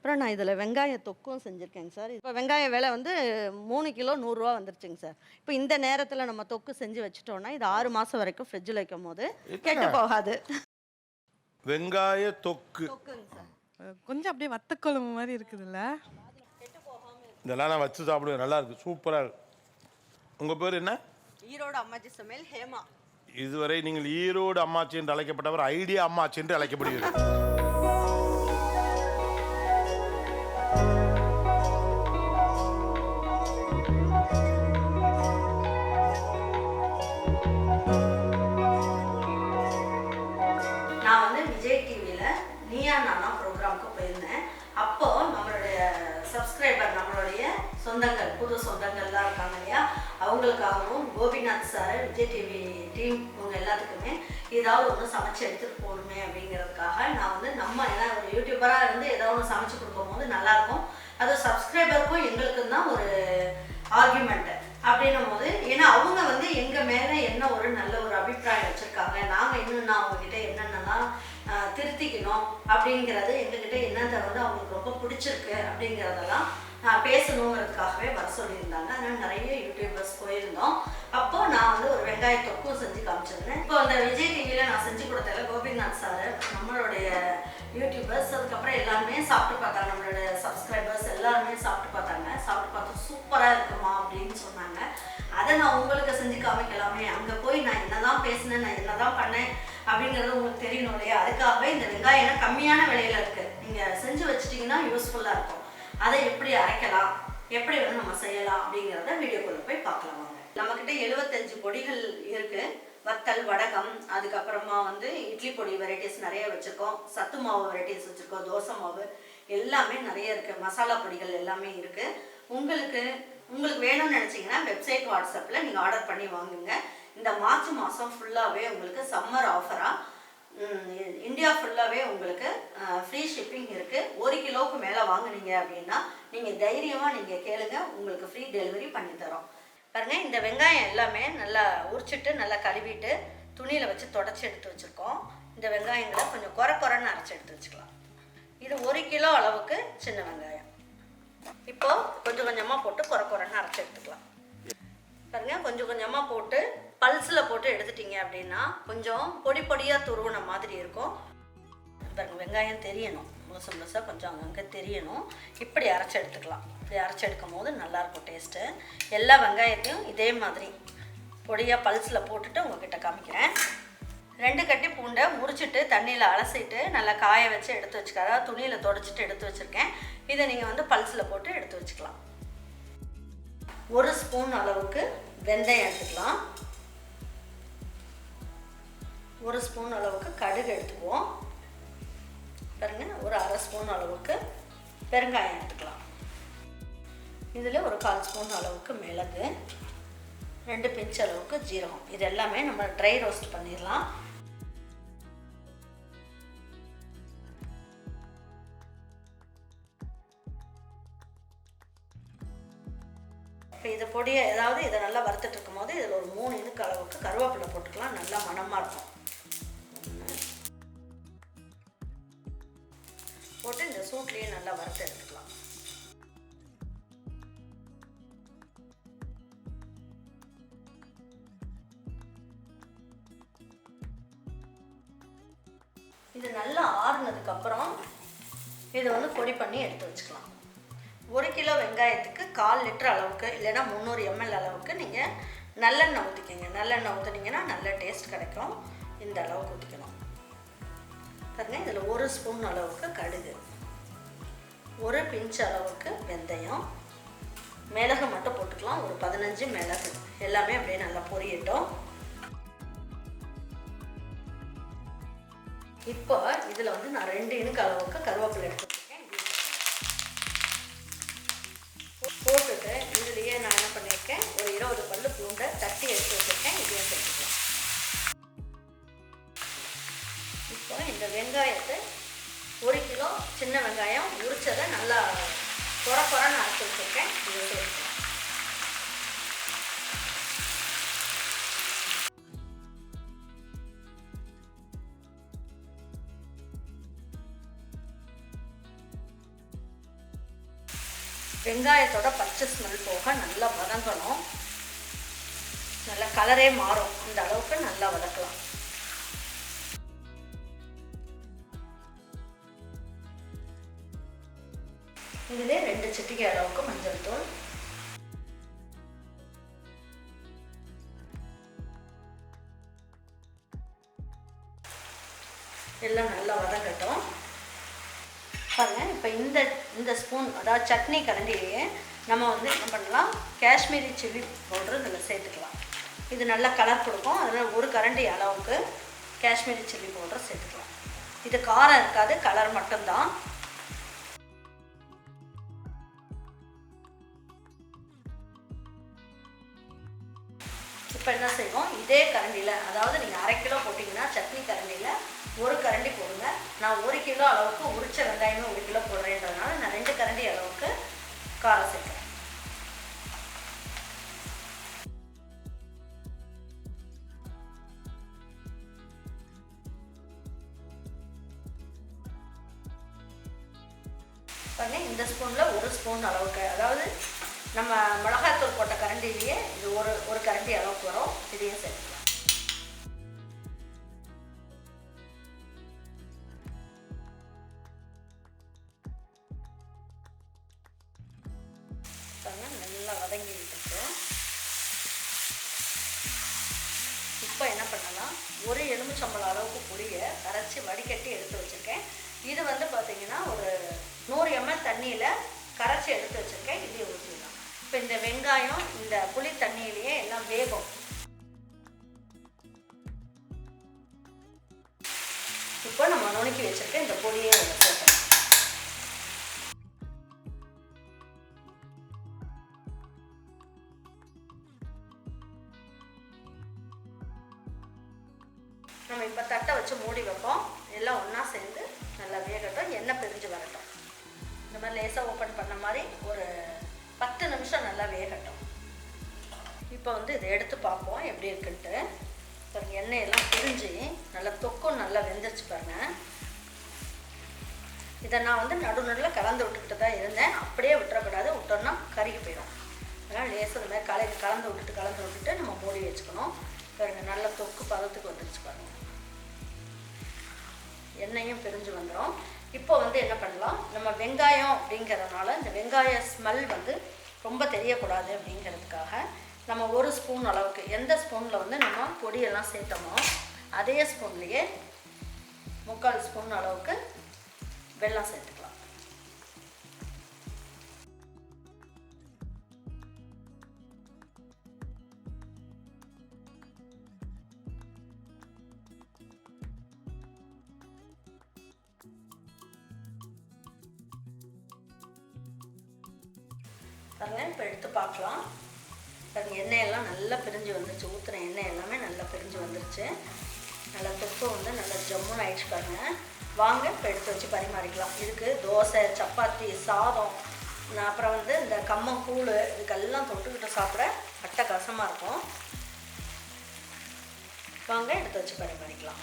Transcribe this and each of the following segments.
அப்புறம் நான் இதில் வெங்காய தொக்கும் செஞ்சுருக்கேங்க சார். இப்போ வெங்காய விலை வந்து மூணு கிலோ நூறுரூவா வந்துருச்சுங்க சார். இப்போ இந்த நேரத்தில் நம்ம தொக்கு செஞ்சு வச்சுட்டோம்னா இது ஆறு மாதம் வரைக்கும் ஃப்ரிட்ஜில் வைக்கும் போது கெட்டு போகாது. வெங்காய தொக்கு. கொஞ்சம் அப்படியே வத்த குழம்பு மாதிரி இருக்குதுல்ல? இதெல்லாம் நான் வச்சு சாப்பிடுவேன். நல்லா இருக்கு. சூப்பராக இருக்கு. உங்கள் பேர் என்ன? ஈரோடு அம்மாச்சி சமையல் ஹேமா. இதுவரை நீங்கள் ஈரோடு அம்மாச்சி என்று அழைக்கப்பட்டவர் ஐடியா அம்மாச்சி என்று அழைக்கப்படுகிறது சமைச்சு எடுத்துகிட்டு போகணுமே அப்படிங்கிறதுக்காக நான் வந்து நம்ம ஏன்னா ஒரு யூடியூபராக இருந்து ஏதோ ஒன்று சமைச்சு கொடுக்கும்போது நல்லாயிருக்கும். அது சப்ஸ்கிரைபருக்கும் எங்களுக்கும் தான் ஒரு ஆர்குமெண்ட்டு அப்படின்னும் போது ஏன்னா அவங்க வந்து எங்கள் மேலே என்ன ஒரு நல்ல ஒரு அபிப்பிராயம் வச்சுருக்காங்க நாங்கள் இன்னும் நான் அவங்ககிட்ட அப்படிங்கிறது எங்ககிட்ட என்னதை வந்து அவங்களுக்கு ரொம்ப பிடிச்சிருக்கு அப்படிங்கிறதெல்லாம் நான் பேசணுங்கிறதுக்காகவே வர சொல்லியிருந்தாங்க. அதனால் நிறைய யூடியூபர்ஸ் போயிருந்தோம். அப்போ நான் வந்து ஒரு வெங்காய தொக்கும் செஞ்சு காமிச்சிருந்தேன். இப்போ அந்த விஜய் டிவியில் நான் செஞ்சு கொடுத்தல கோபிநாத் சார் நம்மளுடைய யூடியூபர்ஸ் அதுக்கப்புறம் எல்லாருமே சாப்பிட்டு பார்த்தாங்க. நம்மளுடைய சப்ஸ்கிரைபர்ஸ் எல்லாருமே சாப்பிட்டு பார்த்தாங்க. சாப்பிட்டு பார்த்து சூப்பராக இருக்குமா அப்படின்னு சொன்னாங்க. அதை நான் உங்களுக்கு செஞ்சு காமிக்கலாமே. அங்கே போய் நான் என்னதான் பேசினேன் நான் என்னதான் பண்ணேன் அப்படிங்கிறது உங்களுக்கு தெரியணும் இல்லையா? அதுக்காகவே இந்த வெங்காயம் கம்மியான விலையில இருக்கு. நீங்கள் செஞ்சு வச்சிட்டிங்கன்னா யூஸ்ஃபுல்லாக இருக்கும். அதை எப்படி அரைக்கலாம்? எப்படி வந்து நம்ம செய்யலாம்? அப்படிங்கிறத வீடியோக்குள்ள போய் பார்க்கலாம் வாங்க. நம்மக்கிட்ட எழுபத்தஞ்சு பொடிகள் இருக்கு. வத்தல் வடகம் அதுக்கப்புறமா வந்து இட்லி பொடி வெரைட்டிஸ் நிறைய வச்சுருக்கோம். சத்து மாவு வெரைட்டிஸ் வச்சுருக்கோம். தோசை மாவு எல்லாமே நிறைய இருக்குது மசாலா பொடிகள் எல்லாமே இருக்குது உங்களுக்கு உங்களுக்கு வேணும்னு நினச்சிங்கன்னா வெப்சைட் வாட்ஸ்அப்பில் நீங்கள் ஆர்டர் பண்ணி வாங்குங்க. இந்த மார்ச் மாதம் ஃபுல்லாகவே உங்களுக்கு சம்மர் ஆஃபராக இந்தியா ஃபுல்லாகவே உங்களுக்கு ஃப்ரீ ஷிப்பிங் இருக்குது ஒரு கிலோவுக்கு மேலே வாங்குனீங்க அப்படின்னா நீங்கள் தைரியமாக நீங்கள் கேளுங்க உங்களுக்கு ஃப்ரீ டெலிவரி பண்ணி தரோம். பாருங்கள் இந்த வெங்காயம் எல்லாமே நல்லா உரிச்சிட்டு நல்லா கழுவிட்டு துணியில் வச்சு தொடச்சி எடுத்து வச்சுருக்கோம். இந்த வெங்காயங்களை கொஞ்சம் குறை குறைன்னு அரைச்சி எடுத்து வச்சுக்கலாம். இது ஒரு கிலோ அளவுக்கு சின்ன வெங்காயம். இப்போது கொஞ்சம் கொஞ்சமாக போட்டு குறை குறைன்னு அரைச்சி எடுத்துக்கலாம். பாருங்கள் கொஞ்சம் கொஞ்சமாக போட்டு பல்ஸில் போட்டு எடுத்துட்டீங்க அப்படின்னா கொஞ்சம் பொடி பொடியாக துருவின மாதிரி இருக்கும். பாருங்க வெங்காயம் தெரியணும். முழுசு முழுசாக கொஞ்சம் அங்கங்கே தெரியணும். இப்படி அரைச்சி எடுத்துக்கலாம். இப்படி அரைச்சி எடுக்கும் போது நல்லாயிருக்கும் டேஸ்ட்டு எல்லா வெங்காயத்தையும் இதே மாதிரி பொடியாக பல்ஸில் போட்டுட்டு உங்ககிட்ட காமிக்கிறேன். ரெண்டு கட்டி பூண்டை முறிச்சிட்டு தண்ணியில் அலசிட்டு நல்லா காய வச்சு எடுத்து வச்சுக்க அதாவது துணியில் தொடச்சிட்டு எடுத்து வச்சுருக்கேன். இதை நீங்கள் வந்து பல்ஸில் போட்டு எடுத்து வச்சுக்கலாம். ஒரு ஸ்பூன் அளவுக்கு வெந்தயம் எடுத்துக்கலாம். ஒரு ஸ்பூன் அளவுக்கு கடுகு எடுத்துக்குவோம். பாருங்க ஒரு அரை ஸ்பூன் அளவுக்கு பெருங்காயம் எடுத்துக்கலாம். இதில் ஒரு கால் ஸ்பூன் அளவுக்கு மிளகு ரெண்டு பிஞ்ச் அளவுக்கு ஜீரகம். இது எல்லாமே நம்ம ட்ரை ரோஸ்ட் பண்ணிடலாம். இப்போ இதை பொடியை ஏதாவது இதை நல்லா வறுத்துட்டு இருக்கும்போது இதில் ஒரு மூணு இனுக்கு அளவுக்கு கருவேப்பிலை போட்டுக்கலாம். நல்லா மணமாக இருக்கும். போட்டு இந்த சூட்லேயே நல்லா வறுத்து எடுத்துக்கலாம். இது நல்லா ஆறுனதுக்கு அப்புறம் இதை வந்து பொடி பண்ணி எடுத்து வச்சுக்கலாம். ஒரு கிலோ வெங்காயத்துக்கு கால் லிட்டர் அளவுக்கு இல்லைன்னா முந்நூறு எம்எல் அளவுக்கு நீங்கள் நல்லெண்ணெய் ஊற்றிக்கிங்க நல்லெண்ணெய் ஊற்றுனீங்கன்னா நல்ல டேஸ்ட் கிடைக்கும். இந்த அளவுக்கு ஊற்றிக்கணும் பாருங்க. இதில் ஒரு ஸ்பூன் அளவுக்கு கடுகு. ஒரு பிஞ்ச் அளவுக்கு வெந்தயம். மிளகு மட்டும் போட்டுக்கலாம். ஒரு பதினஞ்சு மிளகு. எல்லாமே அப்படியே நல்லா பொரியட்டும். இப்போ இதில் வந்து நான் ரெண்டு இனுக்கு அளவுக்கு கருவேப்பிலை எடுத்து போட்டுட்டு இதுலேயே நான் என்ன பண்ணியிருக்கேன்? ஒரு இருபது பல்லு பூண்டை தட்டி எடுத்து வச்சுருக்கேன். இதையும் சேர்த்துக்கலாம். இந்த வெங்காயத்தை ஒரு கிலோ சின்ன வெங்காயம் உரிச்சதை நல்லா குற குறன்னு அரைச்சி வச்சுருக்கேன். இதை சேர்த்துக்கலாம் வெங்காயத்தோட பச்சை ஸ்மெல் போக நல்லா வதங்கணும். நல்லா கலரே மாறும். அந்த அளவுக்கு நல்லா வதக்கலாம். இதிலே ரெண்டு சிட்டிகை அளவுக்கு மஞ்சள் தூள். எல்லாம் நல்லா வதங்கட்டும். பாருங்க இப்போ இந்த இந்த ஸ்பூன் அதாவது சட்னி கரண்டிலேயே நம்ம வந்து என்ன பண்ணலாம்? காஷ்மீரி சில்லி பவுடர் இதில் சேர்த்துக்கலாம். இது நல்லா கலர் கொடுக்கும். அதில் ஒரு கரண்டி அளவுக்கு காஷ்மீரி சில்லி பவுடர் சேர்த்துக்கலாம். இது காரம் இருக்காது கலர் மட்டும்தான். இப்போ என்ன செய்வோம்? இதே கரண்டியில் அதாவது நீங்கள் அரை கிலோ போட்டிங்கன்னா சட்னி கரண்டியில் ஒரு கரண்டி போடுங்க. நான் ஒரு கிலோ அளவுக்கு உரிச்ச வெங்காயமே ஒரு கிலோ போடுறேன்றதுனால நான் ரெண்டு கரண்டி அளவுக்கு காரம் சேர்க்குறேன். பண்ணி இந்த ஸ்பூனில் ஒரு ஸ்பூன் அளவுக்கு அதாவது நம்ம மிளகாத்தூள் போட்ட கரண்டிலேயே இது ஒரு ஒரு கரண்டி அளவுக்கு வரும். இதையும் சேர்த்துக்கலாம். நல்லா வதங்கிட்டு இப்போ என்ன பண்ணலாம்? ஒரு எலுமிச்சம்பழம் அளவுக்கு புளியை கரைச்சி வடிகட்டி எடுத்து வச்சுருக்கேன். இது வந்து பார்த்தீங்கன்னா ஒரு நூறு எம்எல் தண்ணியில் கரைச்சி எடுத்து வச்சுருக்கேன். இது இப்போ இந்த வெங்காயம் இந்த புளி தண்ணியிலேயே எல்லாம் வேகும். இப்போ நம்ம நுணுக்கி வச்சுருக்க இந்த பொடியை இதில் நம்ம இப்போ தட்டை வச்சு மூடி வைப்போம். எல்லாம் ஒன்றா சேர்ந்து நல்லா வேகட்டும். எண்ணெய் பிரிஞ்சு வரட்டும். இந்த மாதிரி லேசாக ஓப்பன் பண்ண மாதிரி ஒரு பத்து நிமிஷம் நல்லா வேகட்டும். இப்போ வந்து இதை எடுத்து பார்ப்போம் எப்படி இருக்குன்ட்டு. பாருங்க எண்ணெய் எல்லாம் பிரிஞ்சு நல்லா தொக்கும் நல்லா வெந்துருச்சு பாருங்க. இதை நான் வந்து நடு நடுவில் கலந்து விட்டுக்கிட்டு தான் இருந்தேன். அப்படியே விட்டுறக்கூடாது விட்டோம்னா கருகி போயிடும். அதனால் லேசாக இந்த மாதிரி கலந்து கலந்து விட்டுட்டு கலந்து விட்டுட்டு நம்ம மூடி வச்சுக்கணும். பாருங்க நல்ல தொக்கு பதத்துக்கு வந்துருச்சு பாருங்க. எண்ணெயும் பிரிஞ்சு வந்துடும் இப்போ வந்து என்ன பண்ணலாம்? நம்ம வெங்காயம் அப்படிங்கிறதுனால இந்த வெங்காய ஸ்மெல் வந்து ரொம்ப தெரியக்கூடாது அப்படிங்கிறதுக்காக நம்ம ஒரு ஸ்பூன் அளவுக்கு எந்த ஸ்பூனில் வந்து நம்ம பொடியெல்லாம் சேர்த்தோமோ அதே ஸ்பூன்லேயே முக்கால் ஸ்பூன் அளவுக்கு வெள்ளம் சேர்த்துக்கலாம். பாருங்க இப்போ எடுத்து பார்க்கலாம். பாருங்க எண்ணெய் எல்லாம் நல்லா பிரிஞ்சு வந்துருச்சு. ஊற்றுன எண்ணெய் எல்லாமே நல்லா பிரிஞ்சு வந்துருச்சு. நல்லா தொப்பு வந்து நல்லா ஜம்முன்னு ஆயிடுச்சு பாருங்க. வாங்க இப்போ எடுத்து வச்சு பரிமாறிக்கலாம். இதுக்கு தோசை சப்பாத்தி சாதம். நான் அப்புறம் வந்து இந்த கம்மங்கூழ் இதுக்கெல்லாம் தொட்டுக்கிட்டு சாப்பிட அட்டகாசமாக இருக்கும். வாங்க எடுத்து வச்சு பரிமாறிக்கலாம்.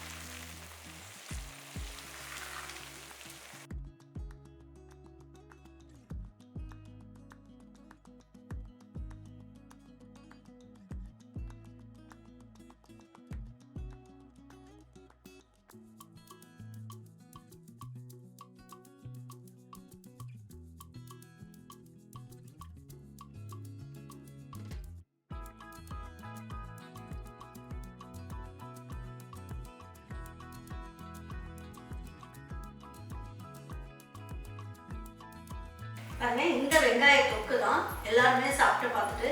பாருங்க இந்த வெங்காய தொக்கு தான் எல்லாருமே சாப்பிட்டு பார்த்துட்டு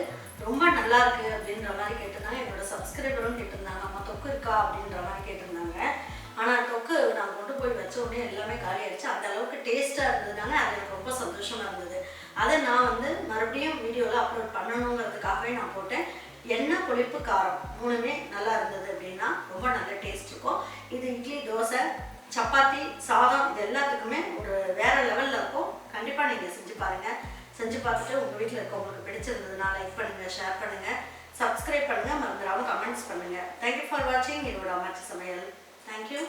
ரொம்ப நல்லா இருக்கு அப்படின்ற மாதிரி கேட்டிருந்தாங்க. என்னோட சப்ஸ்கிரைபரும் கேட்டிருந்தாங்க. அம்மா தொக்கு இருக்கா? அப்படின்ற மாதிரி கேட்டிருந்தாங்க. ஆனால் தொக்கு நான் கொண்டு போய் வச்ச உடனே எல்லாமே காலி ஆயிடுச்சு. அந்த அளவுக்கு டேஸ்ட்டாக இருந்ததுனால அது எனக்கு ரொம்ப சந்தோஷமா இருந்தது. அதை நான் வந்து மறுபடியும் வீடியோவில் அப்லோட் பண்ணணுங்கிறதுக்காகவே நான் போட்டேன். எண்ணெய் புளிப்பு காரம் மூணுமே நல்லா இருந்தது அப்படின்னா ரொம்ப நல்ல டேஸ்ட் இருக்கும். இது இட்லி தோசை சப்பாத்தி சாதம் இது எல்லாத்துக்குமே ஒரு வேற லெவலில் இருக்கும். கண்டிப்பாக நீங்கள் செஞ்சு பாருங்கள் செஞ்சு பார்த்துட்டு உங்கள் வீட்டில் இருக்கவங்களுக்கு பிடிச்சிருந்ததுனால லைக் பண்ணுங்கள் ஷேர் பண்ணுங்கள் சப்ஸ்கிரைப் பண்ணுங்கள் மறந்துடாமல் கமெண்ட்ஸ் பண்ணுங்கள் தேங்க்யூ ஃபார் வாட்சிங் என்னோட அமைச்சு சமையல். தேங்க்யூ